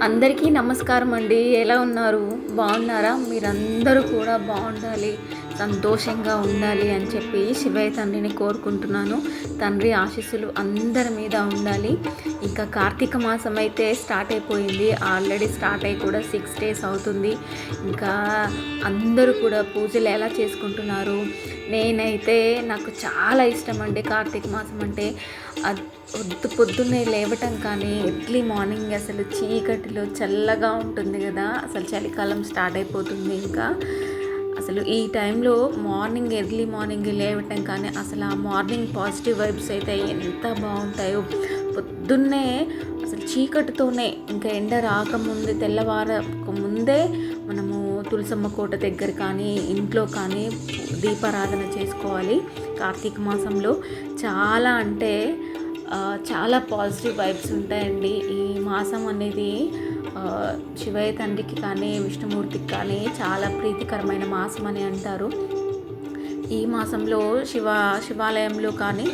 అందరికీ నమస్కారం అండి. ఎలా ఉన్నారు? బాగున్నారా? మీరందరూ కూడా బాగుండాలి సంతోషంగా ఉండాలి అని చెప్పి శివయ్య తండ్రిని కోరుకుంటున్నాను. తండ్రి ఆశీస్సులు అందరి మీద ఉండాలి. ఇంకా కార్తీక మాసం అయితే స్టార్ట్ అయిపోయింది. ఆల్రెడీ స్టార్ట్ అయ్యి కూడా సిక్స్ డేస్ అవుతుంది. ఇంకా అందరూ కూడా పూజలు ఎలా చేసుకుంటున్నారు? నేనైతే నాకు చాలా ఇష్టం అండి కార్తీక మాసం అంటే అది పొద్దు పొద్దున్నే లేవటం కానీ ఎర్లీ మార్నింగ్ అసలు చీకటిలో చల్లగా ఉంటుంది కదా అసలు చలికాలం స్టార్ట్ అయిపోతుంది ఇంకా. అసలు ఈ టైంలో మార్నింగ్ ఎర్లీ మార్నింగ్ లేవటం కానీ అసలు ఆ మార్నింగ్ పాజిటివ్ వైబ్స్ అయితే ఎంత బాగుంటాయో. పొద్దున్నే అసలు చీకటితోనే ఇంకా ఎండ రాకముందే తెల్లవారక ముందే మనము తులసమ్మ కోట దగ్గర కానీ ఇంట్లో కానీ దీపారాధన చేసుకోవాలి కార్తీక మాసంలో. చాలా అంటే చాలా పాజిటివ్ వైబ్స్ ఉంటాయండి. ఈ మాసం అనేది శివయ్య తండ్రికి కానీ విష్ణుమూర్తికి కానీ చాలా ప్రీతికరమైన మాసం అని అంటారు. ఈ మాసంలో శివ శివాలయంలో కానీ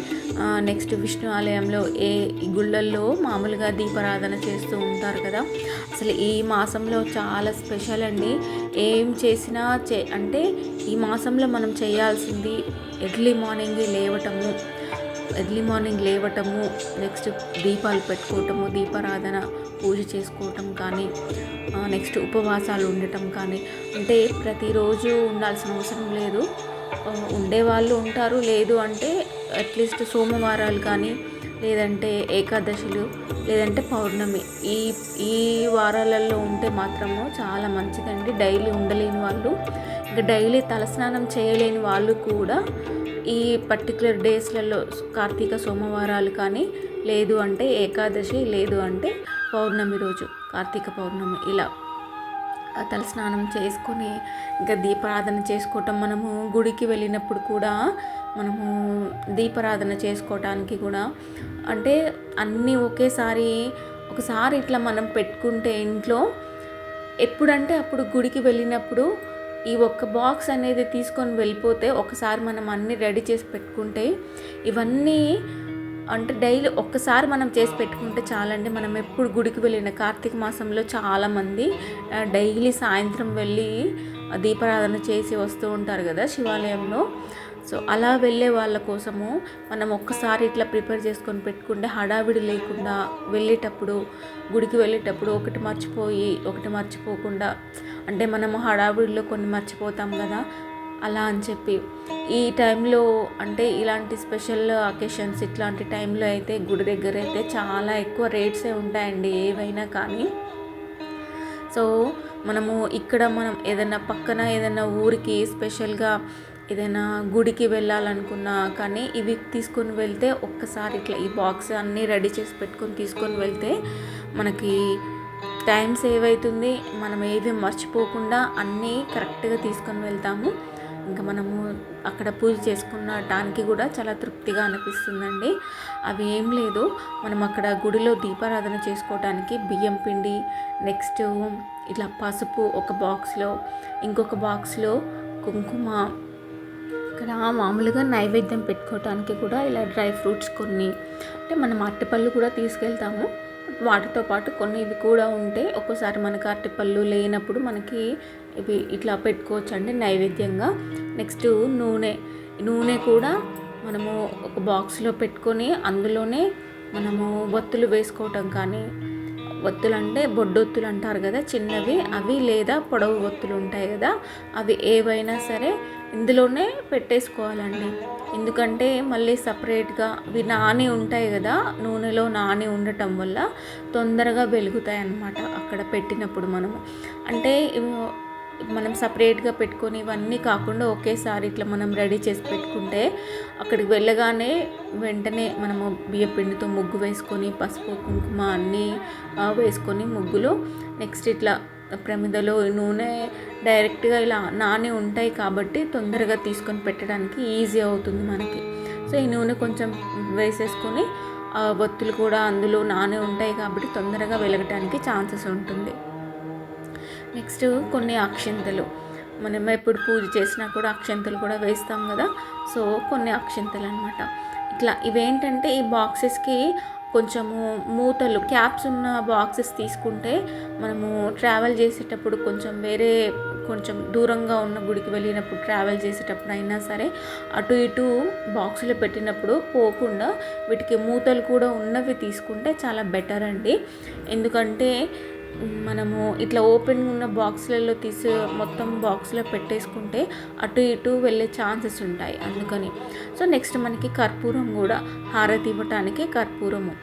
నెక్స్ట్ విష్ణు ఆలయంలో ఏ గుళ్ళల్లో మామూలుగా దీపారాధన చేస్తూ ఉంటారు కదా. అసలు ఈ మాసంలో చాలా స్పెషల్ అండి. ఏం చేసినా చే అంటే ఈ మాసంలో మనం చేయాల్సింది ఎర్లీ మార్నింగ్ లేవటము ఎర్లీ మార్నింగ్ లేవటము నెక్స్ట్ దీపాలు పెట్టుకోవటము దీపారాధన పూజ చేసుకోవటం కానీ నెక్స్ట్ ఉపవాసాలు ఉండటం కానీ అంటే ప్రతిరోజు ఉండాల్సిన అవసరం లేదు. ఉండేవాళ్ళు ఉంటారు. లేదు అంటే అట్లీస్ట్ సోమవారాలు కానీ లేదంటే ఏకాదశులు లేదంటే పౌర్ణమి. ఈ ఈ వారాలలో ఉంటే మాత్రము చాలా మంచిదండి. డైలీ ఉండలేని వాళ్ళు ఇంకా డైలీ తలస్నానం చేయలేని వాళ్ళు కూడా ఈ పర్టికులర్ డేస్లలో కార్తీక సోమవారాలు కానీ లేదు అంటే ఏకాదశి లేదు అంటే పౌర్ణమి రోజు కార్తీక పౌర్ణమి ఇలా తలస్నానం చేసుకొని ఇంకా దీపారాధన చేసుకోవటం మనము గుడికి వెళ్ళినప్పుడు కూడా మనము దీపారాధన చేసుకోవటానికి కూడా. అంటే అన్నీ ఒకేసారి ఒకసారి ఇట్లా మనం పెట్టుకుంటే ఇంట్లో ఎప్పుడంటే అప్పుడు గుడికి వెళ్ళినప్పుడు ఈ ఒక్క బాక్స్ అనేది తీసుకొని వెళ్ళిపోతే ఒకసారి మనం అన్నీ రెడీ చేసి పెట్టుకుంటే ఇవన్నీ అంటే డైలీ ఒక్కసారి మనం చేసి పెట్టుకుంటే చాలండి. మనం ఎప్పుడు గుడికి వెళ్ళిన కార్తీక మాసంలో చాలామంది డైలీ సాయంత్రం వెళ్ళి దీపారాధన చేసి వస్తూ ఉంటారు కదా శివాలయంలో. సో అలా వెళ్ళే వాళ్ళ కోసము మనం ఒక్కసారి ఇట్లా ప్రిపేర్ చేసుకొని పెట్టుకుంటే హడావిడి లేకుండా వెళ్ళేటప్పుడు గుడికి వెళ్ళేటప్పుడు ఒకటి మర్చిపోయి ఒకటి మర్చిపోకుండా అంటే మనము హడావిడిలో కొన్ని మర్చిపోతాం కదా అలా అని చెప్పి. ఈ టైంలో అంటే ఇలాంటి స్పెషల్ అకేషన్స్ ఇట్లాంటి టైంలో అయితే గుడి దగ్గర అయితే చాలా ఎక్కువ రేట్సే ఉంటాయండి ఏవైనా కానీ. సో మనము ఇక్కడ మనం ఏదైనా పక్కన ఏదైనా ఊరికి స్పెషల్గా ఏదైనా గుడికి వెళ్ళాలనుకున్నా కానీ ఇవి తీసుకొని వెళ్తే ఒక్కసారి ఇట్లా ఈ బాక్స్ అన్నీ రెడీ చేసి పెట్టుకొని తీసుకొని వెళ్తే మనకి టైం సేవ్ అవుతుంది. మనం ఏవి మర్చిపోకుండా అన్నీ కరెక్ట్గా తీసుకొని వెళ్తాము. ఇంకా మనము అక్కడ పూజ చేసుకున్నటానికి కూడా చాలా తృప్తిగా అనిపిస్తుందండి. అవి ఏం లేదు. మనం అక్కడ గుడిలో దీపారాధన చేసుకోవడానికి బియ్యం పిండి నెక్స్ట్ ఇట్లా పసుపు ఒక బాక్స్లో ఇంకొక బాక్స్లో కుంకుమ. ఇక్కడ మామూలుగా నైవేద్యం పెట్టుకోవటానికి కూడా ఇలా డ్రై ఫ్రూట్స్ కొన్ని అంటే మనం అరటిపళ్ళు కూడా తీసుకెళ్తాము. వాటితో పాటు కొన్ని ఇవి కూడా ఉంటే ఒక్కోసారి మనకి అరటిపళ్ళు లేనప్పుడు మనకి ఇవి ఇట్లా పెట్టుకోవచ్చు అండి నైవేద్యంగా. నెక్స్ట్ నూనె నూనె కూడా మనము ఒక బాక్స్లో పెట్టుకొని అందులోనే మనము ఒత్తులు వేసుకోవటం కానీ ఒత్తులు అంటే బొడ్డొత్తులు అంటారు కదా చిన్నవి అవి లేదా పొడవు ఒత్తులు ఉంటాయి కదా అవి ఏవైనా సరే ఇందులోనే పెట్టేసుకోవాలండి. ఎందుకంటే మళ్ళీ సపరేట్గా అవి నాని ఉంటాయి కదా నూనెలో నాని ఉండటం వల్ల తొందరగా వెలుగుతాయి అన్నమాట అక్కడ పెట్టినప్పుడు మనము. అంటే మనం సపరేట్గా పెట్టుకొని ఇవన్నీ కాకుండా ఒకేసారి ఇట్లా మనం రెడీ చేసి పెట్టుకుంటే అక్కడికి వెళ్ళగానే వెంటనే మనము బియ్యం పిండితో ముగ్గు వేసుకొని పసుపు కుంకుమ అన్నీ వేసుకొని ముగ్గులో నెక్స్ట్ ఇట్లా ప్రమిదలో నూనె డైరెక్ట్గా ఇలా నానే ఉంటాయి కాబట్టి తొందరగా తీసుకొని పెట్టడానికి ఈజీ అవుతుంది మనకి. సో ఈ నూనె కొంచెం వేసేసుకొని ఆ ఒత్తులు కూడా అందులో నానే ఉంటాయి కాబట్టి తొందరగా వెలగటానికి ఛాన్సెస్ ఉంటుంది. నెక్స్ట్ కొన్ని అక్షింతలు. మనం ఎప్పుడు పూజ చేసినా కూడా అక్షింతలు కూడా వేస్తాం కదా. సో కొన్ని అక్షింతలు అనమాట ఇట్లా ఇవేంటంటే ఈ బాక్సెస్కి కొంచెము మూతలు క్యాప్స్ ఉన్న బాక్సెస్ తీసుకుంటే మనము ట్రావెల్ చేసేటప్పుడు కొంచెం వేరే కొంచెం దూరంగా ఉన్న గుడికి వెళ్ళినప్పుడు ట్రావెల్ చేసేటప్పుడు అయినా సరే అటు ఇటు బాక్సులు పెట్టినప్పుడు పోకుండా వీటికి మూతలు కూడా ఉన్నవి తీసుకుంటే చాలా బెటర్ అండి. ఎందుకంటే మనము ఇట్లా ఓపెన్ ఉన్న బాక్స్లలో తీసి మొత్తం బాక్స్లో పెట్టేసుకుంటే అటు ఇటు వెళ్ళే ఛాన్సెస్ ఉంటాయి అందుకని. సో నెక్స్ట్ మనకి కర్పూరం కూడా హారతి ఇవ్వటానికి కర్పూరము.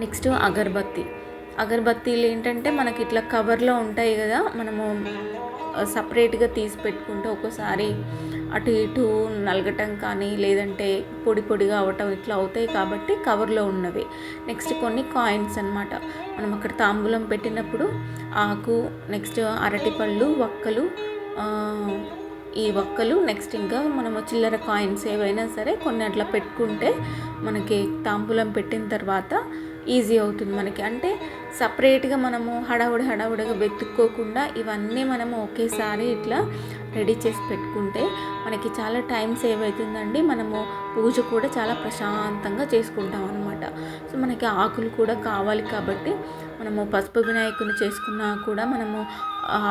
నెక్స్ట్ అగరబత్తి. అగరబత్తీలు ఏంటంటే మనకి ఇట్లా కవర్లో ఉంటాయి కదా మనము సపరేట్గా తీసి పెట్టుకుంటే ఒక్కోసారి అటు ఇటు నలగటం కానీ లేదంటే పొడి పొడిగా అవటం ఇట్లా అవుతాయి కాబట్టి కవర్లో ఉన్నవి. నెక్స్ట్ కొన్ని కాయిన్స్ అనమాట మనం అక్కడ తాంబూలం పెట్టినప్పుడు ఆకు నెక్స్ట్ అరటిపళ్ళు వక్కలు ఈ వక్కలు నెక్స్ట్ ఇంకా మనము చిల్లర కాయిన్స్ ఏవైనా సరే కొన్ని అట్లా పెట్టుకుంటే మనకి తాంబూలం పెట్టిన తర్వాత ఈజీ అవుతుంది మనకి. అంటే సపరేట్గా మనము హడావుడి హడావుడిగా వెతుక్కోకుండా ఇవన్నీ మనము ఒకేసారి ఇట్లా రెడీ చేసి పెట్టుకుంటే మనకి చాలా టైం సేవ్ అవుతుందండి. మనము పూజ కూడా చాలా ప్రశాంతంగా చేసుకుంటాం అనమాట సో మనకి ఆకులు కూడా కావాలి కాబట్టి మనము పసుపు వినాయకుని చేసుకున్నా కూడా మనము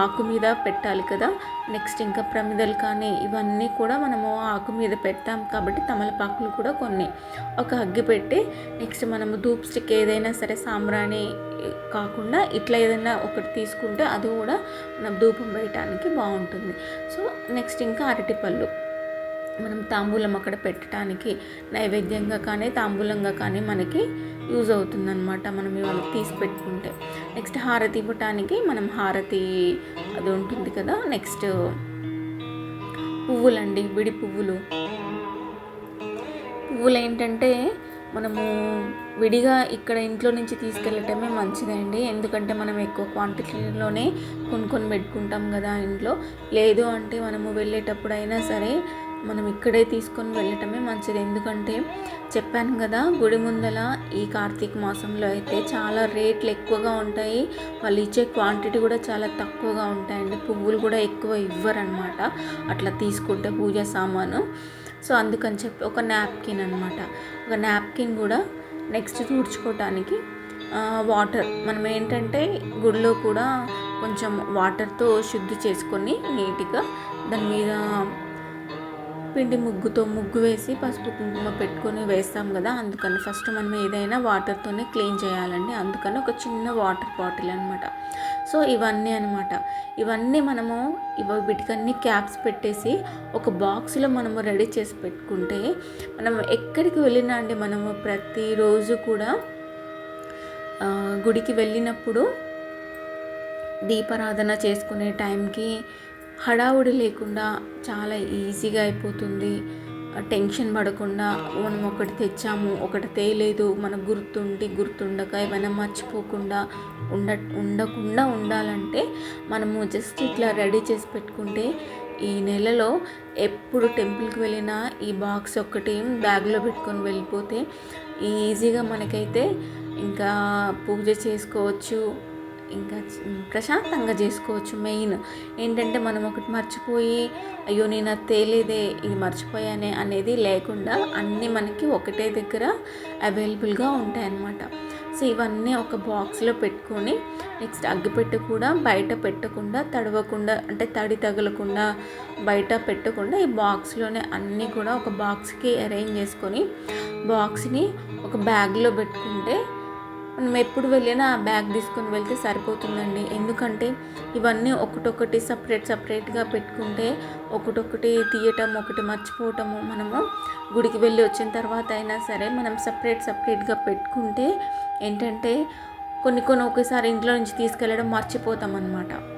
ఆకు మీద పెట్టాలి కదా. నెక్స్ట్ ఇంకా ప్రమిదలు కానీ ఇవన్నీ కూడా మనము ఆకు మీద పెడతాం కాబట్టి తమలపాకులు కూడా కొన్ని. ఒక అగ్గి పెట్టి నెక్స్ట్ మనము ధూప్ స్టిక్ ఏదైనా సరే సాంబ్రాణి కాకుండా ఇట్లా ఏదైనా ఒకటి తీసుకుంటే అది కూడా మనం ధూపం వేయటానికి బాగుంటుంది. సో నెక్స్ట్ ఇంకా అరటిపళ్ళు. మనం తాంబూలం అక్కడ పెట్టడానికి నైవేద్యంగా కానీ తాంబూలంగా కానీ మనకి యూజ్ అవుతుందన్నమాట మనం ఇవాళ తీసి పెట్టుకుంటే. నెక్స్ట్ హారతి ఇవ్వటానికి మనం హారతి అది ఉంటుంది కదా నెక్స్ట్ పువ్వులండి విడి పువ్వులు. పువ్వులు ఏంటంటే మనము విడిగా ఇక్కడ ఇంట్లో నుంచి తీసుకెళ్ళటమే మంచిదండి. ఎందుకంటే మనం ఎక్కువ క్వాంటిటీలోనే కొనుక్కొని పెట్టుకుంటాం కదా ఇంట్లో. లేదు అంటే మనము వెళ్ళేటప్పుడు అయినా సరే మనం ఇక్కడే తీసుకొని వెళ్ళటమే మంచిది. ఎందుకంటే చెప్పాను కదా గుడి ముందల ఈ కార్తీక మాసంలో అయితే చాలా రేట్లు ఎక్కువగా ఉంటాయి. వాళ్ళు ఇచ్చే క్వాంటిటీ కూడా చాలా తక్కువగా ఉంటాయండి. పువ్వులు కూడా ఎక్కువ ఇవ్వరనమాట అట్లా తీసుకుంటే పూజ సామాను. సో అందుకని చెప్పి ఒక నాప్కిన్ అనమాట ఒక నాప్కిన్ కూడా నెక్స్ట్ తుడుచుకోవటానికి వాటర్. మనం ఏంటంటే గుడిలో కూడా కొంచెం వాటర్తో శుద్ధి చేసుకొని నీట్గా దాని మీద పిండి ముగ్గుతో ముగ్గు వేసి పసుపు కుంకుమ పెట్టుకొని వేస్తాం కదా అందుకని ఫస్ట్ మనం ఏదైనా వాటర్తోనే క్లీన్ చేయాలండి. అందుకని ఒక చిన్న వాటర్ బాటిల్ అనమాట సో ఇవన్నీ అనమాట ఇవన్నీ మనము ఇవ వీటికన్నీ క్యాప్స్ పెట్టేసి ఒక బాక్స్లో మనము రెడీ చేసి పెట్టుకుంటే మనం ఎక్కడికి వెళ్ళినా అండి మనము ప్రతిరోజు కూడా గుడికి వెళ్ళినప్పుడు దీపారాధన చేసుకునే టైంకి హడావుడి లేకుండా చాలా ఈజీగా అయిపోతుంది. టెన్షన్ పడకుండా మనం ఒకటి తెచ్చాము ఒకటి తేలేదు మనకు గుర్తుండి గుర్తుండక ఏమైనా మర్చిపోకుండా ఉండ ఉండకుండా ఉండాలంటే మనము జస్ట్ ఇట్లా రెడీ చేసి పెట్టుకుంటే ఈ నెలలో ఎప్పుడు టెంపుల్కి వెళ్ళినా ఈ బాక్స్ ఒక్కటి బ్యాగ్లో పెట్టుకొని వెళ్ళిపోతే ఈజీగా మనకైతే ఇంకా పూజ చేసుకోవచ్చు. ఇంకా ప్రశాంతంగా చేసుకోవచ్చు. మెయిన్ ఏంటంటే మనం ఒకటి మర్చిపోయి అయ్యో నేను అది తేలేదే ఇది మర్చిపోయానే అనేది లేకుండా అన్నీ మనకి ఒకటే దగ్గర అవైలబుల్గా ఉంటాయన్నమాట. సో ఇవన్నీ ఒక బాక్స్లో పెట్టుకొని నెక్స్ట్ అగ్గిపెట్టు కూడా బయట పెట్టకుండా తడవకుండా అంటే తడి తగలకుండా బయట పెట్టకుండా ఈ బాక్స్లోనే అన్నీ కూడా ఒక బాక్స్కి అరేంజ్ చేసుకొని బాక్స్ని ఒక బ్యాగ్లో పెట్టుకుంటే మనం ఎప్పుడు వెళ్ళినా ఆ బ్యాగ్ తీసుకొని వెళ్తే సరిపోతుందండి. ఎందుకంటే ఇవన్నీ ఒకటొకటి సపరేట్ సపరేట్గా పెట్టుకుంటే ఒకటొకటి తీయటం ఒకటి మర్చిపోవటము మనము గుడికి వెళ్ళి వచ్చిన తర్వాత అయినా సరే మనం సపరేట్ సపరేట్గా పెట్టుకుంటే ఏంటంటే కొన్ని కొన్ని ఒకేసారి ఇంట్లో నుంచి తీసుకెళ్ళడం మర్చిపోతాం అన్నమాట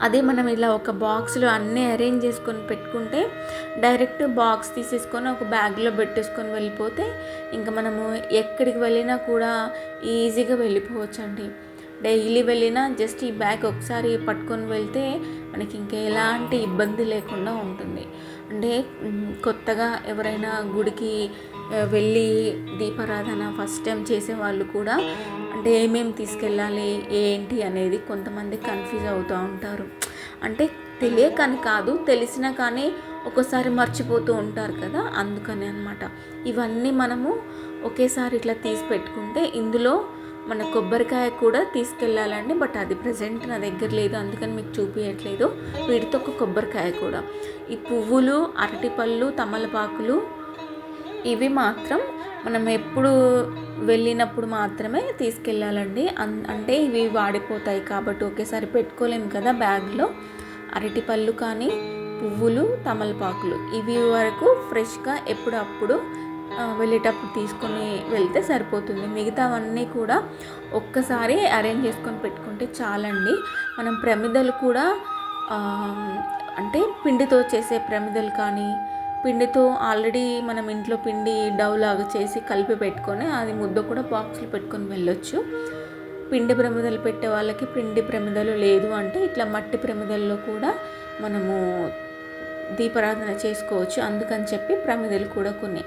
అదే మనం ఇలా ఒక బాక్స్లో అన్నీ అరేంజ్ చేసుకొని పెట్టుకుంటే డైరెక్ట్ బాక్స్ తీసేసుకొని ఒక బ్యాగ్లో పెట్టేసుకొని వెళ్ళిపోతే ఇంకా మనము ఎక్కడికి వెళ్ళినా కూడా ఈజీగా వెళ్ళిపోవచ్చు అండి డైలీ వెళ్ళినా జస్ట్ ఈ బ్యాగ్ ఒకసారి పట్టుకొని వెళ్తే మనకి ఇంకా ఎలాంటి ఇబ్బంది లేకుండా ఉంటుంది. అంటే కొత్తగా ఎవరైనా గుడికి వెళ్ళి దీపారాధన ఫస్ట్ టైం చేసే వాళ్ళు కూడా అంటే ఏమేమి తీసుకెళ్ళాలి ఏంటి అనేది కొంతమంది కన్ఫ్యూజ్ అవుతూ ఉంటారు. అంటే తెలియకని కాదు తెలిసినా కానీ ఒక్కోసారి మర్చిపోతూ ఉంటారు కదా అందుకని అనమాట ఇవన్నీ మనము ఒకేసారి ఇట్లా తీసి పెట్టుకుంటే ఇందులో మన కొబ్బరికాయ కూడా తీసుకెళ్ళాలండి బట్ అది ప్రజెంట్ నా దగ్గర లేదు అందుకని మీకు చూపించట్లేదు వీటితో ఒక కొబ్బరికాయ కూడా. ఈ పువ్వులు అరటిపళ్ళు తమలపాకులు ఇవి మాత్రం మనం ఎప్పుడు వెళ్ళినప్పుడు మాత్రమే తీసుకెళ్ళాలండి. అన్ అంటే ఇవి వాడిపోతాయి కాబట్టి ఒకేసారి పెట్టుకోలేము కదా బ్యాగ్లో. అరటిపళ్ళు కానీ పువ్వులు తమలపాకులు ఇవి వరకు ఫ్రెష్గా ఎప్పుడప్పుడు వెళ్ళేటప్పుడు తీసుకొని వెళ్తే సరిపోతుంది. మిగతావన్నీ కూడా ఒక్కసారి అరేంజ్ చేసుకొని పెట్టుకుంటే చాలండి. మనం ప్రమిదలు కూడా అంటే పిండితో చేసే ప్రమిదలు కానీ పిండితో ఆల్రెడీ మనం ఇంట్లో పిండి డవ్ లాగా చేసి కలిపి పెట్టుకొని అది ముద్ద కూడా బాక్స్లో పెట్టుకొని వెళ్ళొచ్చు. పిండి ప్రమిదలు పెట్టే వాళ్ళకి పిండి ప్రమిదలు లేదు అంటే ఇట్లా మట్టి ప్రమిదల్లో కూడా మనము దీపారాధన చేసుకోవచ్చు. అందుకని చెప్పి ప్రమిదలు కూడా కొన్ని.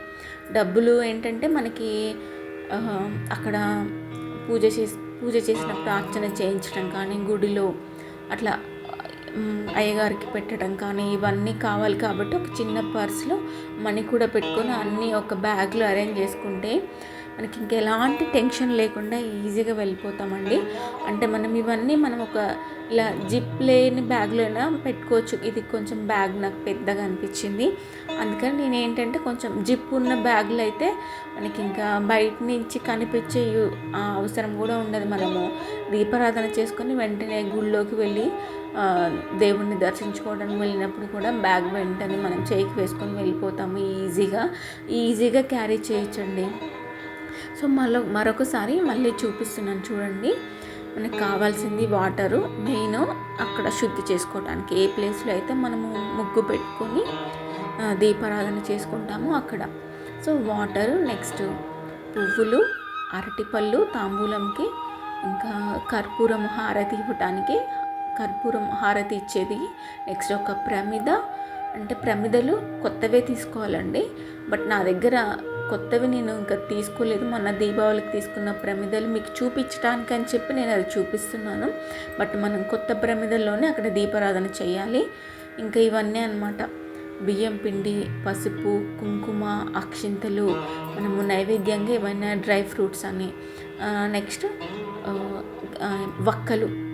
డబ్బులు ఏంటంటే మనకి అక్కడ పూజ చేసి పూజ చేసినప్పుడు అర్చన చేయించడం కానీ గుడిలో అట్లా అయ్యగారికి పెట్టడం కానీ ఇవన్నీ కావాలి కాబట్టి ఒక చిన్న పర్స్లో మనీ కూడా పెట్టుకొని అన్నీ ఒక బ్యాగ్లో అరేంజ్ చేసుకుంటే మనకి ఇంకా ఎలాంటి టెన్షన్ లేకుండా ఈజీగా వెళ్ళిపోతామండి. అంటే మనం ఇవన్నీ మనం ఒక ఇలా జిప్ లేని బ్యాగ్లో అయినా పెట్టుకోవచ్చు. ఇది కొంచెం బ్యాగ్ నాకు పెద్దగా అనిపించింది. అందుకని నేను ఏంటంటే కొంచెం జిప్ ఉన్న బ్యాగులు అయితే మనకి ఇంకా బయట నుంచి కనిపించే ఆ అవసరం కూడా ఉండదు మనము. దీపారాధన చేసుకొని వెంటనే గుళ్ళోకి వెళ్ళి దేవుణ్ణి దర్శించుకోవడానికి వెళ్ళినప్పుడు కూడా బ్యాగ్ వెంటనే మనం చేయికి వేసుకొని వెళ్ళిపోతాము ఈజీగా ఈజీగా క్యారీ చేయొచ్చండి. సో మళ్ళీ మరొకసారి మళ్ళీ చూపిస్తున్నాను చూడండి. మనకు కావాల్సింది వాటరు. మెయిన్ అక్కడ శుద్ధి చేసుకోవడానికి ఏ ప్లేస్లో అయితే మనము ముగ్గు పెట్టుకొని దీపారాధన చేసుకుంటామో అక్కడ. సో వాటరు నెక్స్ట్ పువ్వులు అరటిపళ్ళు తాంబూలంకి ఇంకా కర్పూరం హారతి ఇవ్వటానికి కర్పూరం హారతి ఇచ్చేది. నెక్స్ట్ ఒక ప్రమిద. అంటే ప్రమిదలు కొత్తవే తీసుకోవాలండి. బట్ నా దగ్గర కొత్తవి నేను ఇంకా తీసుకోలేదు. మొన్న దీపావళికి తీసుకున్న ప్రమిదలు మీకు చూపించడానికి అని చెప్పి నేను అది చూపిస్తున్నాను. బట్ మనం కొత్త ప్రమిదల్లోనే అక్కడ దీపారాధన చేయాలి. ఇంకా ఇవన్నీ అన్నమాట. బియ్యం పిండి పసుపు కుంకుమ అక్షింతలు మనము నైవేద్యంగా ఏమైనా డ్రై ఫ్రూట్స్ అని. నెక్స్ట్ వక్కలు.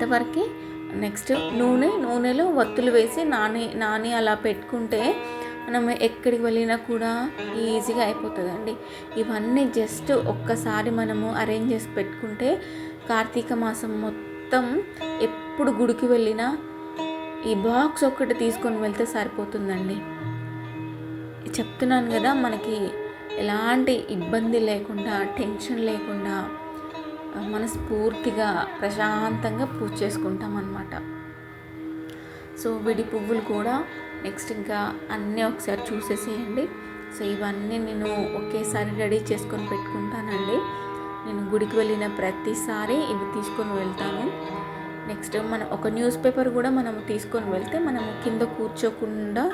అంతవరకే నెక్స్ట్ నూనె నూనెలో వత్తులు వేసి నాని నాని అలా పెట్టుకుంటే మనం ఎక్కడికి వెళ్ళినా కూడా ఈజీగా అయిపోతుందండి. ఇవన్నీ జస్ట్ ఒక్కసారి మనము అరేంజ్ చేసి పెట్టుకుంటే కార్తీక మాసం మొత్తం ఎప్పుడు గుడికి వెళ్ళినా ఈ బాక్స్ ఒక్కటి తీసుకొని వెళ్తే సరిపోతుందండి. చెప్తున్నాను కదా మనకి ఎలాంటి ఇబ్బంది లేకుండా టెన్షన్ లేకుండా మనస్ఫూర్తిగా ప్రశాంతంగా పూజ చేసుకుంటాం అన్నమాట సో విడి పువ్వులు కూడా నెక్స్ట్ ఇంకా అన్నీ ఒకసారి చూసేసేయండి. సో ఇవన్నీ నేను ఒకేసారి రెడీ చేసుకొని పెట్టుకుంటానండి. నేను గుడికి వెళ్ళిన ప్రతిసారి ఇవి తీసుకొని వెళ్తాను. నెక్స్ట్ మనం ఒక న్యూస్ పేపర్ కూడా మనం తీసుకొని వెళ్తే మనము కింద కూర్చోకుండా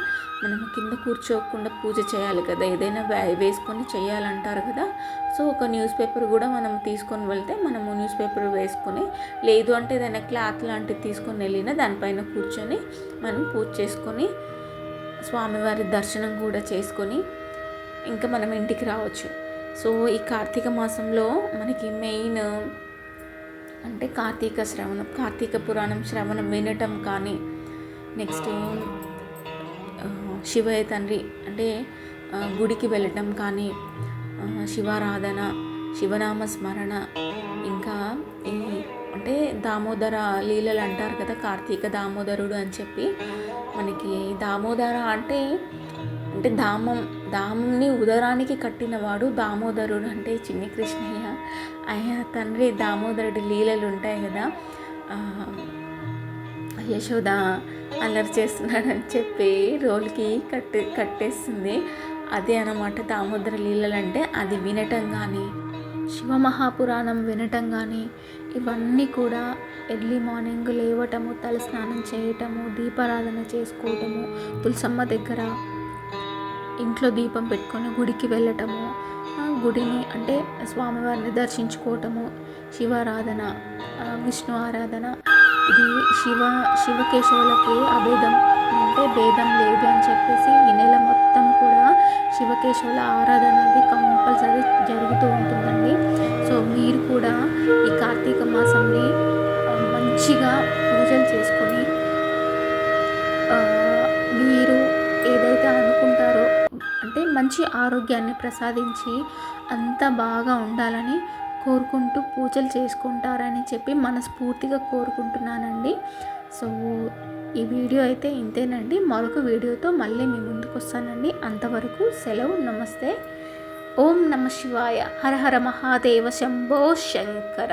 మనం కింద కూర్చోకుండా పూజ చేయాలి కదా. ఏదైనా వేసుకొని చేయాలంటారు కదా. సో ఒక న్యూస్ పేపర్ కూడా మనం తీసుకొని వెళ్తే మనము న్యూస్ పేపర్ వేసుకొని లేదు అంటే ఏదైనా క్లాత్ లాంటిది తీసుకొని వెళ్ళినా దానిపైన కూర్చొని మనం పూజ చేసుకొని స్వామివారి దర్శనం కూడా చేసుకొని ఇంకా మనం ఇంటికి రావచ్చు. సో ఈ కార్తీక మాసంలో మనకి మెయిన్ అంటే కార్తీక శ్రవణం కార్తీక పురాణం శ్రవణం వినటం కానీ నెక్స్ట్ ఆ, శివయ్య తండ్రి అంటే గుడికి వెళ్ళటం కానీ శివారాధన శివనామ స్మరణ ఇంకా ఈ అంటే దామోదర లీలలు అంటారు కదా కార్తీక దామోదరుడు అని చెప్పి మనకి దామోదర అంటే అంటే దామం దామంని ఉదరానికి కట్టినవాడు దామోదరుడు అంటే చిన్ని కృష్ణయ్య. అయ్యా తండ్రి దామోదరుడి లీలలు ఉంటాయి కదా. యశోద అల్లరి చేస్తున్నాడని చెప్పి రోల్కి కట్టి కట్టేస్తుంది అదే అన్నమాట దామోదర లీలలు అంటే అది వినటం కానీ శివమహాపురాణం వినటం కానీ ఇవన్నీ కూడా ఎర్లీ మార్నింగ్ లేవటము తల స్నానం చేయటము దీపారాధన చేసుకోవటము తులసమ్మ దగ్గర ఇంట్లో దీపం పెట్టుకొని గుడికి వెళ్ళటము గుడిని అంటే స్వామివారిని దర్శించుకోవటము శివారాధన విష్ణు ఆరాధన. ఇది శివ శివకేశవులకి అభేదం అంటే భేదం లేదు అని చెప్పేసి ఈ నెల మొత్తం కూడా శివకేశవుల ఆరాధన అనేది కంపల్సరీ జరుగుతూ ఉంటుందండి. సో మీరు కూడా ఈ కార్తీక మాసంని మంచిగా పూజలు చేసుకొని అంటే మంచి ఆరోగ్యాన్ని ప్రసాదించి అంత బాగా ఉండాలని కోరుకుంటూ పూజలు చేసుకుంటారని చెప్పి మనస్ఫూర్తిగా కోరుకుంటున్నానండి. సో ఈ వీడియో అయితే ఇంతేనండి. మరొక వీడియోతో మళ్ళీ మీ ముందుకు వస్తానండి అంతవరకు సెలవు నమస్తే. ఓం నమ శివాయ. హర హర మహాదేవ శంభో శంకర.